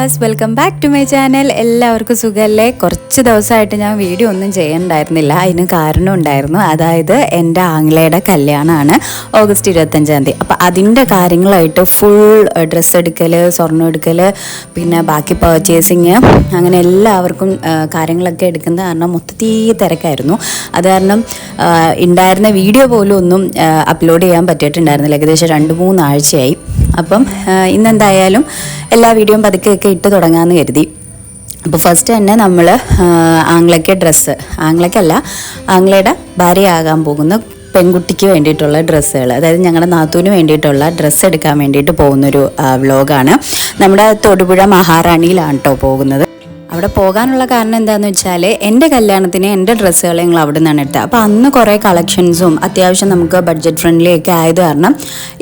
Viewers welcome back to my channel എല്ലാവർക്കും സുഖമല്ലേ കുറച്ച് ദിവസമായിട്ട് ഞാൻ വീഡിയോ ഒന്നും ചെയ്യണ്ടായിരുന്നില്ല. അതിന് കാരണം ഉണ്ടായിരുന്നു. അതായത് എന്റെ ആംഗ്ലയുടെ കല്യാണമാണ് ഓഗസ്റ്റ് ഇരുപത്തഞ്ചാം തീയതി. അപ്പോൾ അതിന്റെ കാര്യങ്ങളായിട്ട് ഫുൾ ഡ്രസ്സ് എടുക്കൽ സ്വർണം എടുക്കൽ പിന്നെ ബാക്കി പർച്ചേസിങ് അങ്ങനെ എല്ലാവർക്കും കാര്യങ്ങളൊക്കെ എടുക്കുന്ന കാരണം മൊത്തത്തിൽ തിരക്കായിരുന്നു. അത് കാരണം ഉണ്ടായിരുന്ന വീഡിയോ പോലും ഒന്നും അപ്ലോഡ് ചെയ്യാൻ പറ്റിയിട്ടുണ്ടായിരുന്നില്ല. ഏകദേശം രണ്ട് മൂന്നാഴ്ചയായി. അപ്പം ഇന്നെന്തായാലും എല്ലാ വീഡിയോയും പതുക്കെയൊക്കെ ഇട്ട് തുടങ്ങാമെന്ന് കരുതി. അപ്പോൾ ഫസ്റ്റ് തന്നെ നമ്മൾ ആംഗ്ലയ്ക്ക് ഡ്രസ്സ് ആംഗ്ലയ്ക്കല്ല ആംഗ്ലയുടെ ഭാര്യയാകാൻ പോകുന്ന പെൺകുട്ടിക്ക് വേണ്ടിയിട്ടുള്ള ഡ്രസ്സുകൾ അതായത് ഞങ്ങളുടെ നാത്തൂന് വേണ്ടിയിട്ടുള്ള ഡ്രസ്സ് എടുക്കാൻ വേണ്ടിയിട്ട് പോകുന്നൊരു വ്ലോഗാണ് നമ്മുടെ തൊടുപുഴ മഹാറാണിയിലാണ് കേട്ടോ പോകുന്നത്. അവിടെ പോകാനുള്ള കാരണം എന്താണെന്ന് വെച്ചാൽ എന്റെ കല്യാണത്തിന് എന്റെ ഡ്രസ്സുകൾ ഞങ്ങൾ അവിടെ നിന്നാണ് എടുത്തത് അപ്പോൾ അന്ന് കുറേ കളക്ഷൻസും അത്യാവശ്യം നമുക്ക് ബഡ്ജറ്റ് ഫ്രണ്ട്ലി ഒക്കെ ആയത് കാരണം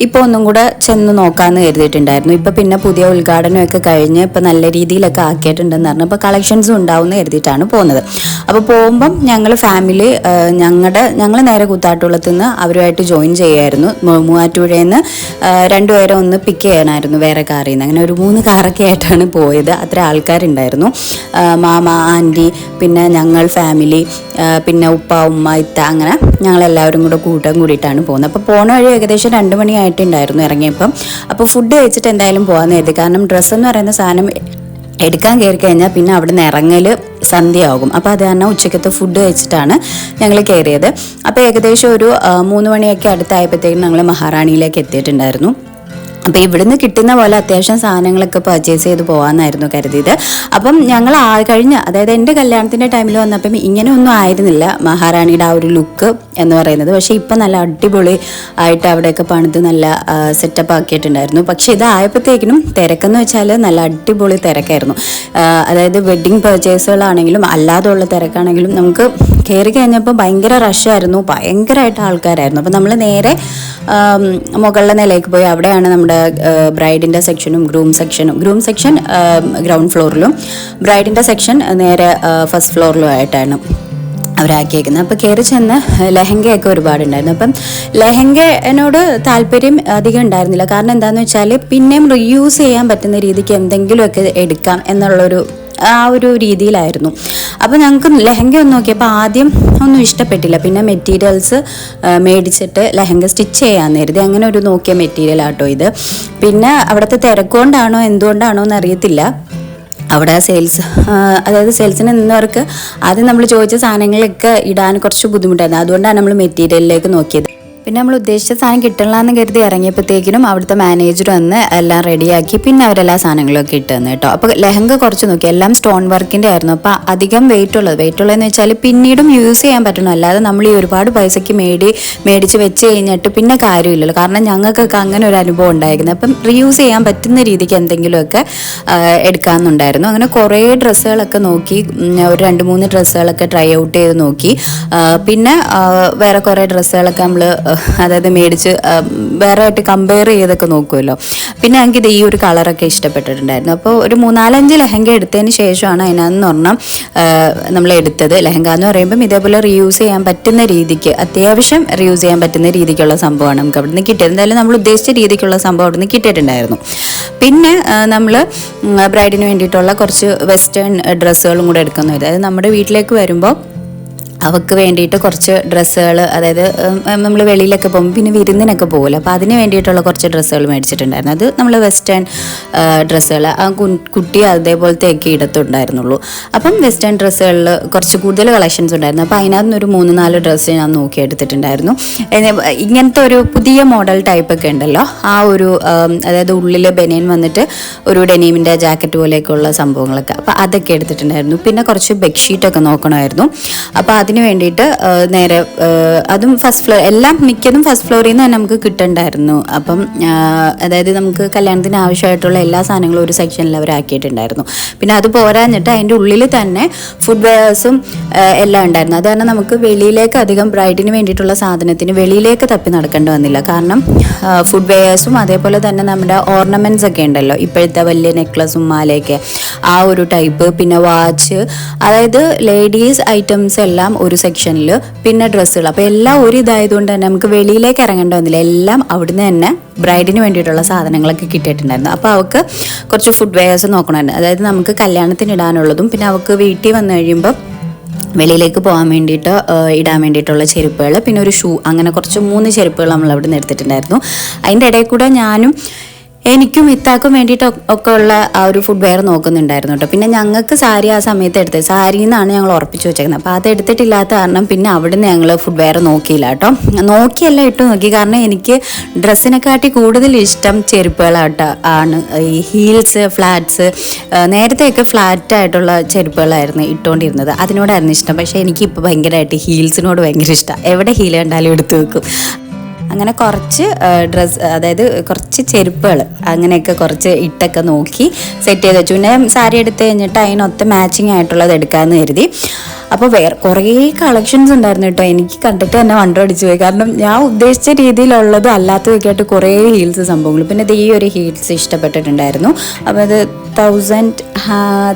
ഇപ്പോൾ ഒന്നും കൂടെ ചെന്ന് നോക്കാമെന്ന് കരുതിയിട്ടുണ്ടായിരുന്നു. ഇപ്പോൾ പിന്നെ പുതിയ ഉദ്ഘാടനമൊക്കെ കഴിഞ്ഞ് ഇപ്പോൾ നല്ല രീതിയിലൊക്കെ ആക്കിയിട്ടുണ്ടെന്ന് പറഞ്ഞു. അപ്പോൾ കളക്ഷൻസും ഉണ്ടാവും എന്ന് കരുതിയിട്ടാണ് പോകുന്നത് അപ്പോൾ പോകുമ്പം ഞങ്ങൾ ഫാമിലി ഞങ്ങളുടെ ഞങ്ങൾ നേരെ കൂത്താട്ടുകുളത്ത് നിന്ന് അവരുമായിട്ട് ജോയിൻ ചെയ്യായിരുന്നു. മൂവാറ്റുപുഴയിൽ നിന്ന് രണ്ടുപേരെ ഒന്ന് പിക്ക് ചെയ്യാനായിരുന്നു വേറെ കാറിൽ നിന്ന്. അങ്ങനെ ഒരു മൂന്ന് കാറൊക്കെ ആയിട്ടാണ് പോയത്. അത്ര ആൾക്കാരുണ്ടായിരുന്നു. മാമ ആന്റി പിന്നെ ഞങ്ങൾ ഫാമിലി പിന്നെ ഉപ്പ ഉമ്മ ഇത്ത അങ്ങനെ ഞങ്ങളെല്ലാവരും കൂടെ കൂട്ടം കൂടിയിട്ടാണ് പോകുന്നത്. അപ്പോൾ പോണ വഴി ഏകദേശം രണ്ട് മണിയായിട്ടുണ്ടായിരുന്നു ഇറങ്ങിയപ്പം. അപ്പോൾ ഫുഡ് കഴിച്ചിട്ട് എന്തായാലും പോകാമെന്ന് കരുതി. കാരണം ഡ്രസ്സ് എന്ന് പറയുന്ന സാധനം എടുക്കാൻ കയറി കഴിഞ്ഞാൽ പിന്നെ അവിടെ നിന്ന് ഇറങ്ങൽ സന്ധ്യയാകും. അപ്പോൾ അത് കാരണം ഉച്ചക്കത്തെ ഫുഡ് കഴിച്ചിട്ടാണ് ഞങ്ങൾ കയറിയത്. അപ്പോൾ ഏകദേശം ഒരു മൂന്ന് മണിയൊക്കെ അടുത്തായപ്പോഴത്തേക്കും ഞങ്ങൾ മഹാറാണിയിലേക്ക് എത്തിയിട്ടുണ്ടായിരുന്നു. അപ്പോൾ ഇവിടുന്ന് കിട്ടുന്ന പോലെ അത്യാവശ്യം സാധനങ്ങളൊക്കെ പർച്ചേസ് ചെയ്ത് പോകാമെന്നായിരുന്നു കരുതിയത്. അപ്പം ഞങ്ങൾ ആ കഴിഞ്ഞ അതായത് എന്റെ കല്യാണത്തിന്റെ ടൈമിൽ വന്നപ്പം ഇങ്ങനെ ഒന്നും ആയിരുന്നില്ല മഹാറാണിയുടെ ആ ഒരു ലുക്ക് എന്ന് പറയുന്നത്. പക്ഷേ ഇപ്പം നല്ല അടിപൊളി ആയിട്ട് അവിടെയൊക്കെ പണിത് നല്ല സെറ്റപ്പ് ആക്കിയിട്ടുണ്ടായിരുന്നു. പക്ഷേ ഇതായപ്പോഴത്തേക്കിനും തിരക്കെന്ന് വെച്ചാൽ നല്ല അടിപൊളി തിരക്കായിരുന്നു. അതായത് വെഡ്ഡിങ് പർച്ചേസുകളാണെങ്കിലും അല്ലാതെയുള്ള തിരക്കാണെങ്കിലും നമുക്ക് കയറി കഴിഞ്ഞപ്പോൾ ഭയങ്കര റഷായിരുന്നു ഭയങ്കരമായിട്ട് ആൾക്കാരായിരുന്നു. അപ്പോൾ നമ്മൾ നേരെ മുകളിലെ നിലയ്ക്ക് പോയി. അവിടെയാണ് നമ്മുടെ ബ്രൈഡിന്റെ സെക്ഷനും ഗ്രൂം സെക്ഷനും ഗ്രൂം സെക്ഷൻ ഗ്രൗണ്ട് ഫ്ലോറിലും ബ്രൈഡിന്റെ സെക്ഷൻ നേരെ ഫസ്റ്റ് ഫ്ലോറിലും ആയിട്ടാണ് അവരാക്കിയേക്കുന്നത്. അപ്പോൾ കയറി ചെന്ന് ലെഹങ്കയൊക്കെ ഒരുപാടുണ്ടായിരുന്നു. അപ്പം ലെഹങ്കനോട് താല്പര്യം അധികം ഉണ്ടായിരുന്നില്ല. കാരണം എന്താണെന്ന് വെച്ചാൽ പിന്നെയും റീയൂസ് ചെയ്യാൻ പറ്റുന്ന രീതിക്ക് എന്തെങ്കിലുമൊക്കെ എടുക്കാം എന്നുള്ളൊരു ആ ഒരു രീതിയിലായിരുന്നു. അപ്പോൾ ഞങ്ങൾക്ക് ലെഹങ്ക ഒന്ന് നോക്കിയപ്പോൾ ആദ്യം ഒന്നും ഇഷ്ടപ്പെട്ടില്ല. പിന്നെ മെറ്റീരിയൽസ് മേടിച്ചിട്ട് ലെഹങ്ക സ്റ്റിച്ച് ചെയ്യാൻ നേരത്തെ അങ്ങനെ ഒരു നോക്കിയ മെറ്റീരിയൽ ആട്ടോ ഇത്. പിന്നെ അവിടുത്തെ തിരക്കുകൊണ്ടാണോ എന്തുകൊണ്ടാണോ എന്ന് അറിയത്തില്ല അവിടെ സെയിൽസ് അതായത് സെയിൽസിന് നിന്നവർക്ക് ആദ്യം നമ്മൾ ചോദിച്ച സാധനങ്ങളൊക്കെ ഇടാൻ കുറച്ച് ബുദ്ധിമുട്ടായിരുന്നു. അതുകൊണ്ടാണ് നമ്മൾ മെറ്റീരിയലിലേക്ക് നോക്കിയത്. പിന്നെ നമ്മൾ ഉദ്ദേശിച്ച സാധനം കിട്ടണില്ലാന്ന് കരുതി ഇറങ്ങിയപ്പോഴത്തേക്കിനും അവിടുത്തെ മാനേജർ വന്ന് എല്ലാം റെഡിയാക്കി പിന്നെ അവരെല്ലാ സാധനങ്ങളൊക്കെ ഇട്ട് കേട്ടോ. അപ്പോൾ ലെഹങ്ക കുറച്ച് നോക്കി. എല്ലാം സ്റ്റോൺ വർക്കിന്റെ ആയിരുന്നു. അപ്പോൾ അധികം വെയിറ്റ് ഉള്ളത്. വെയിറ്റ് ഉള്ളതെന്ന് വെച്ചാൽ പിന്നീടും യൂസ് ചെയ്യാൻ പറ്റണം. അല്ലാതെ നമ്മൾ ഈ ഒരുപാട് പൈസയ്ക്ക് മേടി മേടിച്ച് വെച്ച് കഴിഞ്ഞിട്ട് പിന്നെ കാര്യമില്ലല്ലോ. കാരണം ഞങ്ങൾക്കൊക്കെ അങ്ങനെ ഒരു അനുഭവം ഉണ്ടായിരുന്നു. അപ്പം റീയൂസ് ചെയ്യാൻ പറ്റുന്ന രീതിക്ക് എന്തെങ്കിലുമൊക്കെ എടുക്കാമെന്നുണ്ടായിരുന്നു. അങ്ങനെ കുറേ ഡ്രസ്സുകളൊക്കെ നോക്കി. ഒരു രണ്ട് മൂന്ന് ഡ്രസ്സുകളൊക്കെ ട്രൈ ഔട്ട് ചെയ്ത് നോക്കി. പിന്നെ വേറെ കുറേ ഡ്രസ്സുകളൊക്കെ നമ്മൾ അതായത് മേടിച്ച് വേറെ ആയിട്ട് കമ്പയർ ചെയ്തൊക്കെ നോക്കുമല്ലോ പിന്നെ എനിക്കിത് ഈ ഒരു കളറൊക്കെ ഇഷ്ടപ്പെട്ടിട്ടുണ്ടായിരുന്നു. അപ്പോൾ ഒരു മൂന്നാലഞ്ച് ലെഹങ്ക എടുത്തതിന് ശേഷമാണ് അതിനകത്ത് പറഞ്ഞാൽ നമ്മൾ എടുത്തത്. ലെഹങ്ക എന്ന് പറയുമ്പം ഇതേപോലെ റീയൂസ് ചെയ്യാൻ പറ്റുന്ന രീതിക്ക് അത്യാവശ്യം റീയൂസ് ചെയ്യാൻ പറ്റുന്ന രീതിക്കുള്ള സംഭവമാണ് നമുക്ക് അവിടുന്ന് കിട്ടിയത്. എന്തായാലും നമ്മൾ ഉദ്ദേശിച്ച രീതിക്കുള്ള സംഭവം അവിടുന്ന് കിട്ടിയിട്ടുണ്ടായിരുന്നു. പിന്നെ നമ്മൾ ബ്രൈഡിന് വേണ്ടിയിട്ടുള്ള കുറച്ച് വെസ്റ്റേൺ ഡ്രസ്സുകളും കൂടെ എടുക്കുന്നു. അതായത് നമ്മുടെ വീട്ടിലേക്ക് വരുമ്പോൾ അവൾക്ക് വേണ്ടിയിട്ട് കുറച്ച് ഡ്രസ്സുകൾ അതായത് നമ്മൾ വെളിയിലൊക്കെ പോകുമ്പോൾ പിന്നെ വിരുന്നിനൊക്കെ പോകുമല്ലോ അപ്പോൾ അതിന് വേണ്ടിയിട്ടുള്ള കുറച്ച് ഡ്രസ്സുകൾ മേടിച്ചിട്ടുണ്ടായിരുന്നു. അത് നമ്മൾ വെസ്റ്റേൺ ഡ്രസ്സുകൾ ആ കുട്ടി അതേപോലത്തെയൊക്കെ ഇടത്തുണ്ടായിരുന്നുള്ളൂ. അപ്പം വെസ്റ്റേൺ ഡ്രസ്സുകളിൽ കുറച്ച് കൂടുതൽ കളക്ഷൻസ് ഉണ്ടായിരുന്നു. അപ്പോൾ അതിനകത്ത് ഒരു മൂന്ന് നാല് ഡ്രസ്സ് ഞാൻ നോക്കി എടുത്തിട്ടുണ്ടായിരുന്നു. ഇങ്ങനത്തെ ഒരു പുതിയ മോഡൽ ടൈപ്പ് ഒക്കെ ഉണ്ടല്ലോ. ആ ഒരു അതായത് ഉള്ളിൽ ബനിയൻ വന്നിട്ട് ഒരു ഡെനീമിന്റെ ജാക്കറ്റ് പോലെയൊക്കെയുള്ള സംഭവങ്ങളൊക്കെ. അപ്പോൾ അതൊക്കെ എടുത്തിട്ടുണ്ടായിരുന്നു. പിന്നെ കുറച്ച് ബെഡ്ഷീറ്റൊക്കെ നോക്കണമായിരുന്നു. അപ്പോൾ അതിന് വേണ്ടിയിട്ട് നേരെ അതും ഫസ്റ്റ് ഫ്ലോർ എല്ലാം മിക്കതും ഫസ്റ്റ് ഫ്ലോറിൽ നിന്ന് തന്നെ നമുക്ക് കിട്ടണ്ടായിരുന്നു. അപ്പം അതായത് നമുക്ക് കല്യാണത്തിന് ആവശ്യമായിട്ടുള്ള എല്ലാ സാധനങ്ങളും ഒരു സെക്ഷനിൽ അവർ ആക്കിയിട്ടുണ്ടായിരുന്നു. പിന്നെ അത് പോരാഞ്ഞിട്ട് അതിന്റെ ഉള്ളിൽ തന്നെ ഫുഡ് വെയേഴ്സും എല്ലാം ഉണ്ടായിരുന്നു. അത് കാരണം നമുക്ക് വെളിയിലേക്ക് അധികം ബ്രൈഡിന് വേണ്ടിയിട്ടുള്ള സാധനത്തിന് വെളിയിലേക്ക് തപ്പി നടക്കേണ്ടി വന്നില്ല. കാരണം ഫുഡ് വെയേഴ്സും അതേപോലെ തന്നെ നമ്മുടെ ഓർണമെന്റ്സ് ഒക്കെ ഉണ്ടല്ലോ. ഇപ്പോഴത്തെ വലിയ നെക്ലസും മാലയൊക്കെ. ആ ഒരു ടൈപ്പ് പിന്നെ വാച്ച് അതായത് ലേഡീസ് ഐറ്റംസ് എല്ലാം ഒരു സെക്ഷനിൽ പിന്നെ ഡ്രസ്സുകൾ അപ്പോൾ എല്ലാം ഒരു ഇതായതുകൊണ്ട് തന്നെ നമുക്ക് വെളിയിലേക്ക് ഇറങ്ങേണ്ട വന്നില്ല. എല്ലാം അവിടുന്ന് തന്നെ ബ്രൈഡിന് വേണ്ടിയിട്ടുള്ള സാധനങ്ങളൊക്കെ കിട്ടിയിട്ടുണ്ടായിരുന്നു. അപ്പോൾ അവൾക്ക് കുറച്ച് ഫുഡ് വെയേഴ്സ് നോക്കണമായിരുന്നു. അതായത് നമുക്ക് കല്യാണത്തിന് ഇടാനുള്ളതും പിന്നെ അവൾക്ക് വീട്ടിൽ വന്നു കഴിയുമ്പോൾ വെളിയിലേക്ക് പോകാൻ വേണ്ടിയിട്ട് ഇടാൻ വേണ്ടിയിട്ടുള്ള ചെരുപ്പുകൾ പിന്നെ ഒരു ഷൂ അങ്ങനെ കുറച്ച് മൂന്ന് ചെരുപ്പുകൾ നമ്മൾ അവിടെ നിന്ന് എടുത്തിട്ടുണ്ടായിരുന്നു. അതിന്റെ ഇടയിൽ കൂടെ ഞാനും എനിക്കും ഇത്താക്കും വേണ്ടിയിട്ട് ഒക്കെ ഉള്ള ആ ഒരു ഫുഡ് വെയർ നോക്കുന്നുണ്ടായിരുന്നു കേട്ടോ. പിന്നെ ഞങ്ങൾക്ക് സാരി ആ സമയത്ത് എടുത്തത് സാരി എന്നാണ് ഞങ്ങൾ ഉറപ്പിച്ച് വെച്ചേക്കുന്നത്. അപ്പോൾ അത് എടുത്തിട്ടില്ലാത്ത കാരണം പിന്നെ അവിടുന്ന് ഞങ്ങൾ ഫുഡ് വെയർ നോക്കിയില്ല കേട്ടോ. നോക്കിയല്ല ഇട്ട് നോക്കി. കാരണം എനിക്ക് ഡ്രസ്സിനെക്കാട്ടി കൂടുതൽ ഇഷ്ടം ചെരുപ്പുകളാട്ടോ ആണ്. ഈ ഹീൽസ് ഫ്ലാറ്റ്സ് നേരത്തെയൊക്കെ ഫ്ലാറ്റ് ആയിട്ടുള്ള ചെരുപ്പുകളായിരുന്നു ഇട്ടുകൊണ്ടിരുന്നത് അതിനോടായിരുന്നു ഇഷ്ടം. പക്ഷേ എനിക്കിപ്പോൾ ഭയങ്കരമായിട്ട് ഹീൽസിനോട് ഭയങ്കര ഇഷ്ടമാണ് എവിടെ ഹീൽ കണ്ടാലും എടുത്തു വെക്കും. അങ്ങനെ കുറച്ച് ഡ്രസ്സ് അതായത് കുറച്ച് ചെരുപ്പുകൾ അങ്ങനെയൊക്കെ കുറച്ച് ഇട്ടൊക്കെ നോക്കി സെറ്റ് ചെയ്ത് വെച്ചു. പിന്നെ സാരി എടുത്ത് കഴിഞ്ഞിട്ട് അതിനൊത്ത മാച്ചിങ് ആയിട്ടുള്ളത് എടുക്കാമെന്ന് കരുതി. അപ്പോൾ വേറെ കുറേ കളക്ഷൻസ് ഉണ്ടായിരുന്നു കേട്ടോ. എനിക്ക് കണ്ടിട്ട് തന്നെ വണ്ടർ അടിച്ചു പോയി. കാരണം ഞാൻ ഉദ്ദേശിച്ച രീതിയിലുള്ളതും അല്ലാത്തതൊക്കെ ആയിട്ട് കുറേ ഹീൽസ് സംഭവങ്ങൾ. പിന്നെ ഇത് ഈ ഒരു ഹീൽസ് ഇഷ്ടപ്പെട്ടിട്ടുണ്ടായിരുന്നു. അപ്പോൾ അത് തൗസൻഡ്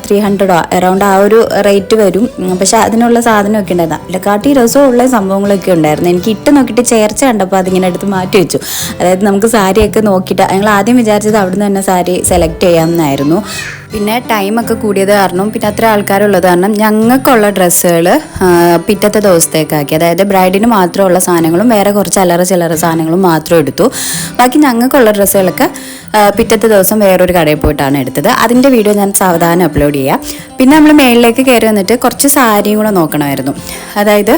ത്രീ ഹൺഡ്രഡോ അറൗണ്ട് ആ ഒരു റേറ്റ് വരും. പക്ഷെ അതിനുള്ള സാധനമൊക്കെ ഉണ്ടായിരുന്നു. അതിലെക്കാട്ടി രസമുള്ള സംഭവങ്ങളൊക്കെ ഉണ്ടായിരുന്നു. എനിക്ക് ഇട്ട് നോക്കിയിട്ട് ചേർച്ച കണ്ടപ്പോൾ അതിങ്ങനെ എടുത്ത് മാറ്റി വെച്ചു. അതായത് നമുക്ക് സാരിയൊക്കെ നോക്കിയിട്ട് ഞങ്ങൾ ആദ്യം വിചാരിച്ചത് അവിടുന്ന് തന്നെ സാരി സെലക്ട് ചെയ്യാമെന്നായിരുന്നു. പിന്നെ ടൈമൊക്കെ കൂടിയത് കാരണം പിന്നെ അത്ര ആൾക്കാരുള്ളത് കാരണം ഞങ്ങൾക്കുള്ള ഡ്രസ്സുകൾ പിറ്റത്തെ ദിവസത്തേക്കാക്കി. അതായത് ബ്രൈഡിന് മാത്രമുള്ള സാധനങ്ങളും വേറെ കുറച്ച് അലറ ചിലറ സാധനങ്ങളും മാത്രം എടുത്തു. ബാക്കി ഞങ്ങൾക്കുള്ള ഡ്രസ്സുകളൊക്കെ പിറ്റത്തെ ദിവസം വേറൊരു കടയിൽ പോയിട്ടാണ് എടുത്തത്. അതിന്റെ വീഡിയോ ഞാൻ സാവധാനം അപ്ലോഡ് ചെയ്യാം. പിന്നെ നമ്മൾ മേളിലേക്ക് കയറി വന്നിട്ട് കുറച്ച് സാരിയും കൂടെ നോക്കണമായിരുന്നു. അതായത്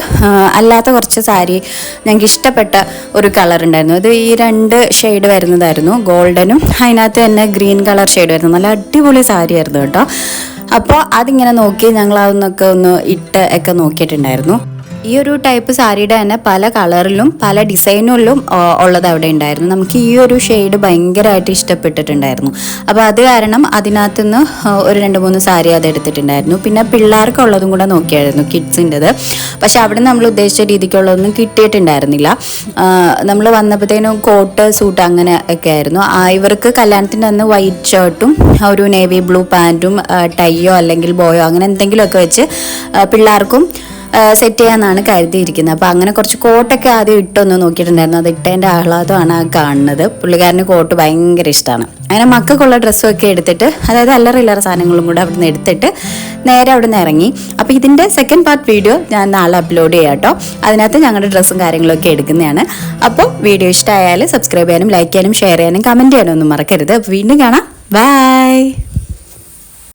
അല്ലാത്ത കുറച്ച് സാരി ഞങ്ങൾക്ക് ഇഷ്ടപ്പെട്ട ഒരു കളർ ഉണ്ടായിരുന്നു. അത് ഈ രണ്ട് ഷെയ്ഡ് വരുന്നതായിരുന്നു ഗോൾഡനും. അതിനകത്ത് തന്നെ ഗ്രീൻ കളർ ഷെയ്ഡ് വരുന്നു. നല്ല അടിപൊളി സാരി. ആയിരുന്നു കേട്ടോ. അപ്പോൾ അതിങ്ങനെ നോക്കി ഞങ്ങൾ അതൊന്നൊക്കെ ഒന്ന് ഇട്ട് ഒക്കെ നോക്കിയിട്ടുണ്ടായിരുന്നു. ഈ ഒരു ടൈപ്പ് സാരിയുടെ തന്നെ പല കളറിലും പല ഡിസൈനുകളിലും ഉള്ളത് അവിടെ ഉണ്ടായിരുന്നു. നമുക്ക് ഈ ഒരു ഷെയ്ഡ് ഭയങ്കരമായിട്ട് ഇഷ്ടപ്പെട്ടിട്ടുണ്ടായിരുന്നു. അപ്പോൾ അത് കാരണം അതിനകത്തുനിന്ന് ഒരു രണ്ട് മൂന്ന് സാരി അത് എടുത്തിട്ടുണ്ടായിരുന്നു. പിന്നെ പിള്ളേർക്കുള്ളതും കൂടെ നോക്കിയായിരുന്നു കിഡ്സിന്റെത് പക്ഷെ അവിടെ നമ്മൾ ഉദ്ദേശിച്ച രീതിക്കുള്ളതൊന്നും കിട്ടിയിട്ടുണ്ടായിരുന്നില്ല. നമ്മൾ വന്നപ്പോഴത്തേനും കോട്ട് സൂട്ട് അങ്ങനെ ഒക്കെ ആയിരുന്നു. ആ, ഇവർക്ക് കല്യാണത്തിന്റെ അന്ന് വൈറ്റ് ഷർട്ടും ഒരു നേവി ബ്ലൂ പാന്റും ടൈയോ അല്ലെങ്കിൽ ബോയോ അങ്ങനെ എന്തെങ്കിലുമൊക്കെ വെച്ച് പിള്ളേർക്കും സെറ്റ് ചെയ്യാന്നാണ് കരുതിയിരിക്കുന്നത്. അപ്പോൾ അങ്ങനെ കുറച്ച് കോട്ടൊക്കെ ആദ്യം ഇട്ടൊന്ന് നോക്കിയിട്ടുണ്ടായിരുന്നു. അത് ഇട്ടതിന്റെ ആഹ്ലാദമാണ് ആ കാണുന്നത്. പുള്ളിക്കാരന് കോട്ട് ഭയങ്കര ഇഷ്ടമാണ് അങ്ങനെ മക്കൾക്കുള്ള ഡ്രസ്സും ഒക്കെ എടുത്തിട്ട് അതായത് അല്ലറില്ലറ സാധനങ്ങളും കൂടെ അവിടെ നിന്ന് എടുത്തിട്ട് നേരെ അവിടെ നിന്ന് ഇറങ്ങി. അപ്പോൾ ഇതിന്റെ സെക്കൻഡ് പാർട്ട് വീഡിയോ ഞാൻ നാളെ അപ്ലോഡ് ചെയ്യാം കേട്ടോ. അതിനകത്ത് ഞങ്ങളുടെ ഡ്രസ്സും കാര്യങ്ങളൊക്കെ എടുക്കുന്നതാണ്. അപ്പോൾ വീഡിയോ ഇഷ്ടമായാൽ സബ്സ്ക്രൈബ് ചെയ്യാനും ലൈക്ക് ചെയ്യാനും ഷെയർ ചെയ്യാനും കമന്റ് ചെയ്യാനും ഒന്നും മറക്കരുത്. അപ്പോൾ വീണ്ടും കാണാം. ബൈ